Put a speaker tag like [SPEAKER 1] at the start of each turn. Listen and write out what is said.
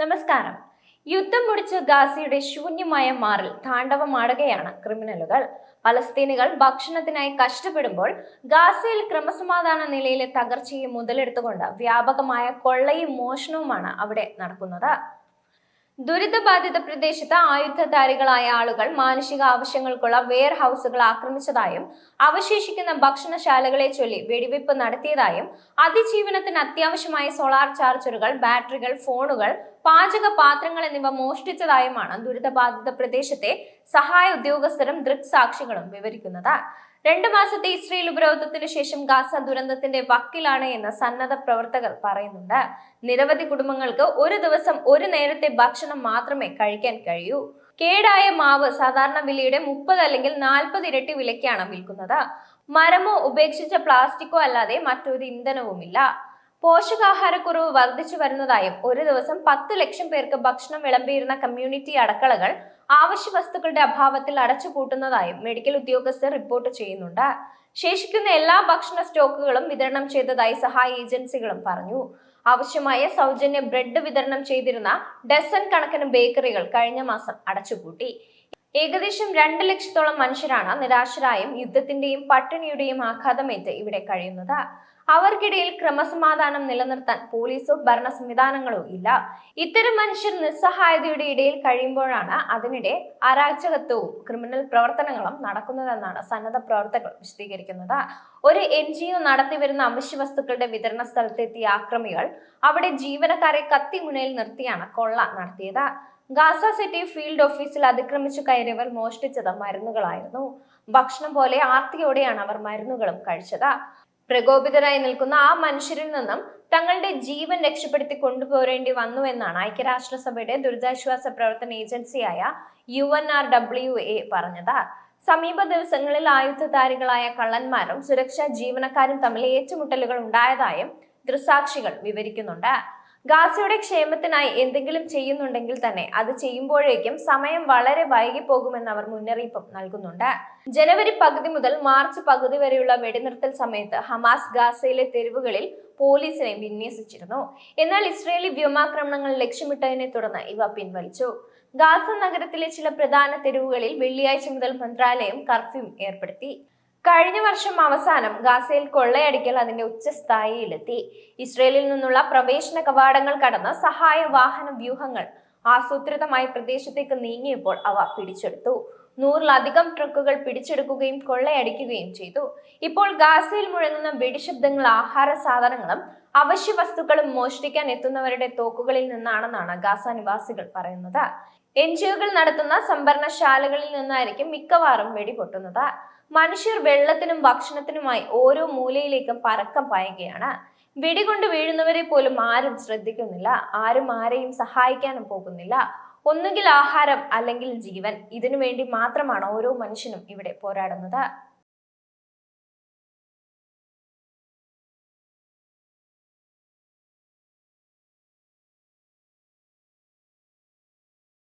[SPEAKER 1] നമസ്കാരം. യുദ്ധം മുടിച്ച് ഗാസയുടെ ശൂന്യമായ മാറിൽ താണ്ഡവമാടുകയാണ് ക്രിമിനലുകൾ. പലസ്തീനികൾ ഭക്ഷണത്തിനായി കഷ്ടപ്പെടുമ്പോൾ ഗാസയിൽ ക്രമസമാധാന നിലയിലെ തകർച്ചയെ മുതലെടുത്തുകൊണ്ട് വ്യാപകമായ കൊള്ളയും മോഷണവുമാണ് അവിടെ നടക്കുന്നത്. ദുരിതബാധിത പ്രദേശത്ത് ആയുധധാരികളായ ആളുകൾ മാനുഷിക ആവശ്യങ്ങൾക്കുള്ള വെയർ ഹൗസുകൾ ആക്രമിച്ചതായും അവശേഷിക്കുന്ന ഭക്ഷണശാലകളെ ചൊല്ലി വെടിവെപ്പ് നടത്തിയതായും അതിജീവനത്തിന് അത്യാവശ്യമായ സോളാർ ചാർജറുകൾ ബാറ്ററികൾ ഫോണുകൾ പാചക പാത്രങ്ങൾ എന്നിവ മോഷ്ടിച്ചതായുമാണ് ദുരിതബാധിത പ്രദേശത്തെ സഹായ ഉദ്യോഗസ്ഥരും ദൃക്സാക്ഷികളും വിവരിക്കുന്നത്. രണ്ടു മാസത്തെ ഇസ്രയേൽ ഉപരോധത്തിന് ശേഷം ഗാസ ദുരന്തത്തിന്റെ വക്കിലാണ് എന്ന് സന്നദ്ധ പ്രവർത്തകർ പറയുന്നുണ്ട്. നിരവധി കുടുംബങ്ങൾക്ക് ഒരു ദിവസം ഒരു നേരത്തെ ഭക്ഷണം മാത്രമേ കഴിക്കാൻ കഴിയൂ. കേടായ മാവ് സാധാരണ വിലയുടെ മുപ്പത് അല്ലെങ്കിൽ നാൽപ്പത് ഇരട്ടി വിലയ്ക്കാണ് വിൽക്കുന്നത്. മരമോ ഉപേക്ഷിച്ച പ്ലാസ്റ്റിക്കോ അല്ലാതെ മറ്റൊരു ഇന്ധനവുമില്ല. പോഷകാഹാരക്കുറവ് വർദ്ധിച്ചു വരുന്നതായും ഒരു ദിവസം പത്ത് ലക്ഷം പേർക്ക് ഭക്ഷണം വിളമ്പിയിരുന്ന കമ്മ്യൂണിറ്റി അടക്കളകൾ ആവശ്യ വസ്തുക്കളുടെ അഭാവത്തിൽ അടച്ചുപൂട്ടുന്നതായും മെഡിക്കൽ ഉദ്യോഗസ്ഥർ റിപ്പോർട്ട് ചെയ്യുന്നുണ്ട്. ശേഷിക്കുന്ന എല്ലാ ഭക്ഷണ സ്റ്റോക്കുകളും വിതരണം ചെയ്തതായി സഹായ ഏജൻസികളും പറഞ്ഞു. ആവശ്യമായ സൗജന്യ ബ്രെഡ് വിതരണം ചെയ്തിരുന്ന ഡസൻ കണക്കിന് ബേക്കറികൾ കഴിഞ്ഞ മാസം അടച്ചുപൂട്ടി. ഏകദേശം രണ്ട് ലക്ഷത്തോളം മനുഷ്യരാണ് നിരാശരായും യുദ്ധത്തിന്റെയും പട്ടിണിയുടെയും ആഘാതമേറ്റ് ഇവിടെ കഴിയുന്നത്. അവർക്കിടയിൽ ക്രമസമാധാനം നിലനിർത്താൻ പോലീസോ ഭരണ സംവിധാനങ്ങളോ ഇല്ല. ഇത്തരം മനുഷ്യർ നിസ്സഹായതയുടെ ഇടയിൽ കഴിയുമ്പോഴാണ് അതിനിടെ അരാജകത്വവും ക്രിമിനൽ പ്രവർത്തനങ്ങളും നടക്കുന്നതെന്നാണ് സന്നദ്ധ പ്രവർത്തകർ വിശദീകരിക്കുന്നത്. ഒരു എൻ ജി ഒ നടത്തിവരുന്ന അവശ്യ വസ്തുക്കളുടെ വിതരണ സ്ഥലത്തെത്തിയ ആക്രമികൾ അവിടെ ജീവനക്കാരെ കത്തിമുനയിൽ നിർത്തിയാണ് കൊള്ള നടത്തിയത്. ഗാസ സിറ്റി ഫീൽഡ് ഓഫീസിൽ അതിക്രമിച്ചു കയറിയവർ മോഷ്ടിച്ചത് മരുന്നുകളായിരുന്നു. ഭക്ഷണം പോലെ ആർത്തിയോടെയാണ് അവർ മരുന്നുകളും കഴിച്ചത്. പ്രകോപിതരായി നിൽക്കുന്ന ആ മനുഷ്യരിൽ നിന്നും തങ്ങളുടെ ജീവൻ രക്ഷപ്പെടുത്തി കൊണ്ടുപോരേണ്ടി വന്നു എന്നാണ് ഐക്യരാഷ്ട്രസഭയുടെ ദുരിതാശ്വാസ പ്രവർത്തന ഏജൻസിയായ U N R W A പറഞ്ഞത്. സമീപ ദിവസങ്ങളിൽ ആയുധധാരികളായ കള്ളന്മാരും സുരക്ഷാ ജീവനക്കാരും തമ്മിൽ ഏറ്റുമുട്ടലുകൾ ഉണ്ടായതായും ദൃസാക്ഷികൾ വിവരിക്കുന്നുണ്ട്. ഗാസയുടെ ക്ഷേമത്തിനായി എന്തെങ്കിലും ചെയ്യുന്നുണ്ടെങ്കിൽ തന്നെ അത് ചെയ്യുമ്പോഴേക്കും സമയം വളരെ വൈകി പോകുമെന്ന് അവർ മുന്നറിയിപ്പും നൽകുന്നുണ്ട്. ജനുവരി പകുതി മുതൽ മാർച്ച് പകുതി വരെയുള്ള വെടിനിർത്തൽ സമയത്ത് ഹമാസ് ഗാസയിലെ തെരുവുകളിൽ പോലീസിനെ വിന്യസിച്ചിരുന്നു. എന്നാൽ ഇസ്രയേലി വ്യോമാക്രമണങ്ങൾ ലക്ഷ്യമിട്ടതിനെ തുടർന്ന് ഇവ പിൻവലിച്ചു. ഗാസ നഗരത്തിലെ ചില പ്രധാന തെരുവുകളിൽ വെള്ളിയാഴ്ച മുതൽ മന്ത്രാലയം കർഫ്യൂ ഏർപ്പെടുത്തി. കഴിഞ്ഞ വർഷം അവസാനം ഗാസയിൽ കൊള്ളയടിക്കൽ അതിന്റെ ഉച്ചസ്ഥായിയിലെത്തി. ഇസ്രയേലിൽ നിന്നുള്ള പ്രവേശന കവാടങ്ങൾ കടന്ന സഹായ വാഹന വ്യൂഹങ്ങൾ ആസൂത്രിതമായി പ്രദേശത്തേക്ക് നീങ്ങിയപ്പോൾ അവ പിടിച്ചെടുത്തു. നൂറിലധികം ട്രക്കുകൾ പിടിച്ചെടുക്കുകയും കൊള്ളയടിക്കുകയും ചെയ്തു. ഇപ്പോൾ ഗാസയിൽ മുഴങ്ങുന്ന വെടിശബ്ദങ്ങൾ ആഹാര സാധനങ്ങളും അവശ്യ വസ്തുക്കളും മോഷ്ടിക്കാൻ എത്തുന്നവരുടെ തോക്കുകളിൽ നിന്നാണെന്നാണ് ഗാസ നിവാസികൾ പറയുന്നത്. എൻ ജി ഒകൾ നടത്തുന്ന സംഭരണശാലകളിൽ നിന്നായിരിക്കും മിക്കവാറും വെടിപൊട്ടുന്നത്. മനുഷ്യർ വെള്ളത്തിനും ഭക്ഷണത്തിനുമായി ഓരോ മൂലയിലേക്കും പരക്കം പായുകയാണ്. വെടികൊണ്ട് വീഴുന്നവരെ പോലും ആരും ശ്രദ്ധിക്കുന്നില്ല. ആരും ആരെയും സഹായിക്കാനും പോകുന്നില്ല. ഒന്നുകിൽ ആഹാരം അല്ലെങ്കിൽ ജീവൻ. ഇതിനു വേണ്ടി മാത്രമാണ് ഓരോ മനുഷ്യനും ഇവിടെ പോരാടുന്നത്.